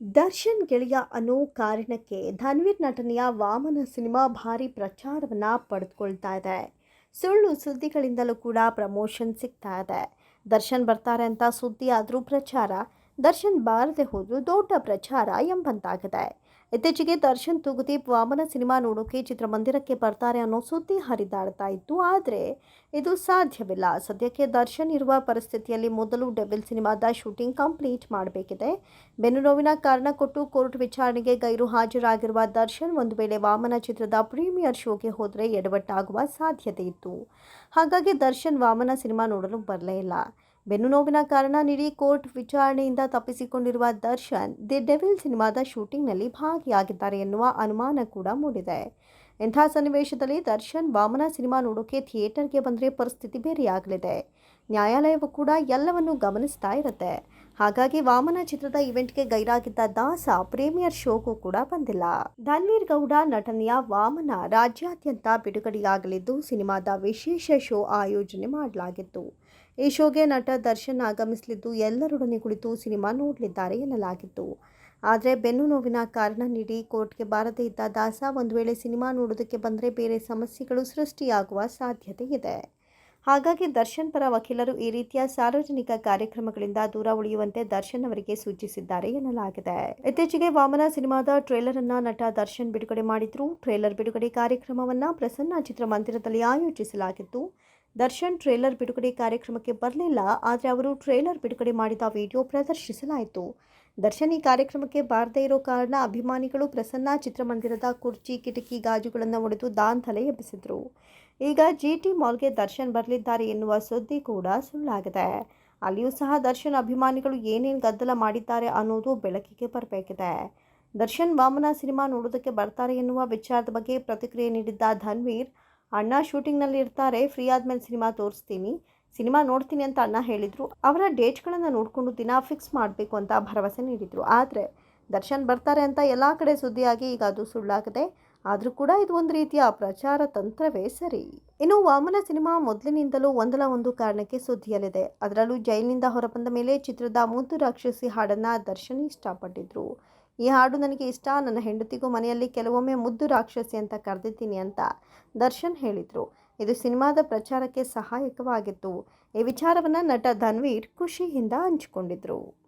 ದರ್ಶನ್ ಗೆಳೆಯ ಅನ್ನೋ ಕಾರಣಕ್ಕೆ ಧನ್ವೀರ್ ನಟನೆಯ ವಾಮನ ಸಿನಿಮಾ ಭಾರಿ ಪ್ರಚಾರವನ್ನು ಪಡೆದುಕೊಳ್ತಾ ಇದೆ. ಸುಳ್ಳು ಸುದ್ದಿಗಳಿಂದಲೂ ಕೂಡ ಪ್ರಮೋಷನ್ ಸಿಗ್ತಾ ಇದೆ. ದರ್ಶನ್ ಬರ್ತಾರೆ ಅಂತ ಸುದ್ದಿ ಆದರೂ ಪ್ರಚಾರ, ದರ್ಶನ್ ಬಾರದೆ ಹೋದರೂ ದೊಡ್ಡ ಪ್ರಚಾರ ಎಂಬಂತಾಗಿದೆ. ಇತ್ತೀಚೆಗೆ ದರ್ಶನ್ ತೂಗುದೀಪ್ ವಾಮನ ಸಿನಿಮಾ ನೋಡೋಕೆ ಚಿತ್ರಮಂದಿರಕ್ಕೆ ಬರ್ತಾರೆ ಅನ್ನೋ ಸುದ್ದಿ ಹರಿದಾಡ್ತಾ ಇತ್ತು. ಆದರೆ ಇದು ಸಾಧ್ಯವಿಲ್ಲ. ಸದ್ಯಕ್ಕೆ ದರ್ಶನ್ ಇರುವ ಪರಿಸ್ಥಿತಿಯಲ್ಲಿ ಮೊದಲು ಡೆವಿಲ್ ಸಿನಿಮಾದ ಶೂಟಿಂಗ್ ಕಂಪ್ಲೀಟ್ ಮಾಡಬೇಕಿದೆ. ಬೆನ್ನು ನೋವಿನ ಕಾರಣ ಕೊಟ್ಟು ಕೋರ್ಟ್ ವಿಚಾರಣೆಗೆ ಗೈರು ಹಾಜರಾಗಿರುವ ದರ್ಶನ್ ಒಂದು ವೇಳೆ ವಾಮನ ಚಿತ್ರದ ಪ್ರೀಮಿಯರ್ ಶೋಗೆ ಹೋದರೆ ಎಡವಟ್ಟಾಗುವ ಸಾಧ್ಯತೆ ಇತ್ತು. ಹಾಗಾಗಿ ದರ್ಶನ್ ವಾಮನ ಸಿನಿಮಾ ನೋಡಲು ಬರಲೇ ಇಲ್ಲ. ಬೆನ್ನು ನೋವಿನ ಕಾರಣ ನೀಡಿ ಕೋರ್ಟ್ ವಿಚಾರಣೆಯಿಂದ ತಪ್ಪಿಸಿಕೊಂಡಿರುವ ದರ್ಶನ್ ದಿ ಡೆವಿಲ್ ಸಿನಿಮಾದ ಶೂಟಿಂಗ್ನಲ್ಲಿ ಭಾಗಿಯಾಗಿದ್ದಾರೆ ಎನ್ನುವ ಅನುಮಾನ ಕೂಡ ಮೂಡಿದೆ. ಇಂಥ ಸನ್ನಿವೇಶದಲ್ಲಿ ದರ್ಶನ್ ವಾಮನ ಸಿನಿಮಾ ನೋಡೋಕೆ ಥಿಯೇಟರ್ಗೆ ಬಂದರೆ ಪರಿಸ್ಥಿತಿ ಬೇರೆಯಾಗಲಿದೆ. ನ್ಯಾಯಾಲಯವು ಕೂಡ ಎಲ್ಲವನ್ನು ಗಮನಿಸ್ತಾ ಇರುತ್ತೆ. ಹಾಗಾಗಿ ವಾಮನ ಚಿತ್ರದ ಇವೆಂಟ್ಗೆ ಗೈರಾಗಿದ್ದ ದಾಸ ಪ್ರೀಮಿಯರ್ ಶೋಗೂ ಕೂಡ ಬಂದಿಲ್ಲ. ಧನ್ವೀರ್ ಗೌಡ ನಟನೆಯ ವಾಮನ ರಾಜ್ಯಾದ್ಯಂತ ಬಿಡುಗಡೆಯಾಗಲಿದ್ದು, ಸಿನಿಮಾದ ವಿಶೇಷ ಶೋ ಆಯೋಜನೆ ಮಾಡಲಾಗಿತ್ತು. ಈ ಶೋಗೆ ನಟ ದರ್ಶನ್ ಆಗಮಿಸಲಿದ್ದು, ಎಲ್ಲರೊಡನೆ ಕುಳಿತು ಸಿನಿಮಾ ನೋಡಲಿದ್ದಾರೆ ಎನ್ನಲಾಗಿತ್ತು. ಆದರೆ ಬೆನ್ನು ನೋವಿನ ಕಾರಣ ನೀಡಿ ಕೋರ್ಟ್ಗೆ ಬಾರದೇ ಇದ್ದ ದಾಸ ಒಂದು ವೇಳೆ ಸಿನಿಮಾ ನೋಡೋದಕ್ಕೆ ಬಂದರೆ ಬೇರೆ ಸಮಸ್ಯೆಗಳು ಸೃಷ್ಟಿಯಾಗುವ ಸಾಧ್ಯತೆ ಇದೆ. ಹಾಗಾಗಿ ದರ್ಶನ್ ಪರ ವಕೀಲರು ಈ ರೀತಿಯ ಸಾರ್ವಜನಿಕ ಕಾರ್ಯಕ್ರಮಗಳಿಂದ ದೂರ ಉಳಿಯುವಂತೆ ದರ್ಶನ್ ಅವರಿಗೆ ಸೂಚಿಸಿದ್ದಾರೆ ಎನ್ನಲಾಗಿದೆ. ಇತ್ತೀಚೆಗೆ ವಾಮನ ಸಿನಿಮಾದ ಟ್ರೇಲರ್ ಅನ್ನ ನಟ ದರ್ಶನ್ ಬಿಡುಗಡೆ ಮಾಡಿದ್ರು. ಟ್ರೇಲರ್ ಬಿಡುಗಡೆ ಕಾರ್ಯಕ್ರಮವನ್ನ ಪ್ರಸನ್ನ ಚಿತ್ರಮಂದಿರದಲ್ಲಿ ಆಯೋಜಿಸಲಾಗಿತ್ತು. ದರ್ಶನ್ ಟ್ರೇಲರ್ ಬಿಡುಗಡೆ ಕಾರ್ಯಕ್ರಮಕ್ಕೆ ಬರಲಿಲ್ಲ, ಆದರೆ ಅವರು ಟ್ರೇಲರ್ ಬಿಡುಗಡೆ ಮಾಡಿದ ವಿಡಿಯೋ ಪ್ರದರ್ಶಿಸಲಾಯಿತು. ದರ್ಶನ್ ಈ ಕಾರ್ಯಕ್ರಮಕ್ಕೆ ಬಾರದೇ ಇರೋ ಕಾರಣ ಅಭಿಮಾನಿಗಳು ಪ್ರಸನ್ನ ಚಿತ್ರಮಂದಿರದ ಕುರ್ಚಿ, ಕಿಟಕಿ, ಗಾಜುಗಳನ್ನು ಒಡೆದು ದಾಂಧಲೆ ಎಬ್ಬಿಸಿದ್ರು. ಈಗ ಜಿ ಟಿ ಮಾಲ್ಗೆ ದರ್ಶನ್ ಬರಲಿದ್ದಾರೆ ಎನ್ನುವ ಸುದ್ದಿ ಕೂಡ ಸುಳ್ಳಾಗಿದೆ. ಅಲ್ಲಿಯೂ ಸಹ ದರ್ಶನ್ ಅಭಿಮಾನಿಗಳು ಏನೇನು ಗದ್ದಲ ಮಾಡಿದ್ದಾರೆ ಅನ್ನೋದು ಬೆಳಕಿಗೆ ಬರಬೇಕಿದೆ. ದರ್ಶನ್ ವಾಮನ ಸಿನಿಮಾ ನೋಡೋದಕ್ಕೆ ಬರ್ತಾರೆ ಎನ್ನುವ ವಿಚಾರದ ಬಗ್ಗೆ ಪ್ರತಿಕ್ರಿಯೆ ನೀಡಿದ್ದ ಧನ್ವೀರ್, ಅಣ್ಣ ಶೂಟಿಂಗ್ನಲ್ಲಿ ಇರ್ತಾರೆ, ಫ್ರೀ ಆದಮೇಲೆ ಸಿನಿಮಾ ತೋರಿಸ್ತೀನಿ, ಸಿನಿಮಾ ನೋಡ್ತೀನಿ ಅಂತ ಅಣ್ಣ ಹೇಳಿದರು. ಅವರ ಡೇಟ್ಗಳನ್ನು ನೋಡಿಕೊಂಡು ದಿನ ಫಿಕ್ಸ್ ಮಾಡಬೇಕು ಅಂತ ಭರವಸೆ ನೀಡಿದರು. ಆದರೆ ದರ್ಶನ್ ಬರ್ತಾರೆ ಅಂತ ಎಲ್ಲ ಕಡೆ ಸುದ್ದಿಯಾಗಿ ಈಗ ಅದು ಸುಳ್ಳಾಗಿದೆ. ಆದರೂ ಕೂಡ ಇದು ಒಂದು ರೀತಿಯ ಪ್ರಚಾರ ತಂತ್ರವೇ ಸರಿ. ಇನ್ನು ವಾಮನ ಸಿನಿಮಾ ಮೊದಲಿನಿಂದಲೂ ಒಂದಲ್ಲ ಒಂದು ಕಾರಣಕ್ಕೆ ಸುದ್ದಿಯಲ್ಲಿದೆ. ಅದರಲ್ಲೂ ಜೈಲಿನಿಂದ ಹೊರಬಂದ ಮೇಲೆ ಚಿತ್ರದ ಮುದ್ದು ರಾಕ್ಷಸಿ ಹಾಡನ್ನು ದರ್ಶನ್ ಇಷ್ಟಪಟ್ಟಿದ್ರು. ಈ ಹಾಡು ನನಗೆ ಇಷ್ಟ. ನನ್ನ ಹೆಂಡತಿಗೂ ಮನೆಯಲ್ಲಿ ಕೆಲವೊಮ್ಮೆ ಮುದ್ದು ರಾಕ್ಷಸಿ ಅಂತ ಕರೆದಿದ್ದೀನಿ ಅಂತ ದರ್ಶನ್ ಹೇಳಿದರು. ಇದು ಸಿನಿಮಾದ ಪ್ರಚಾರಕ್ಕೆ ಸಹಾಯಕವಾಗಿತ್ತು. ಈ ವಿಚಾರವನ್ನು ನಟ ಧನ್ವೀರ್ ಖುಷಿಯಿಂದ ಹಂಚಿಕೊಂಡಿದ್ರು.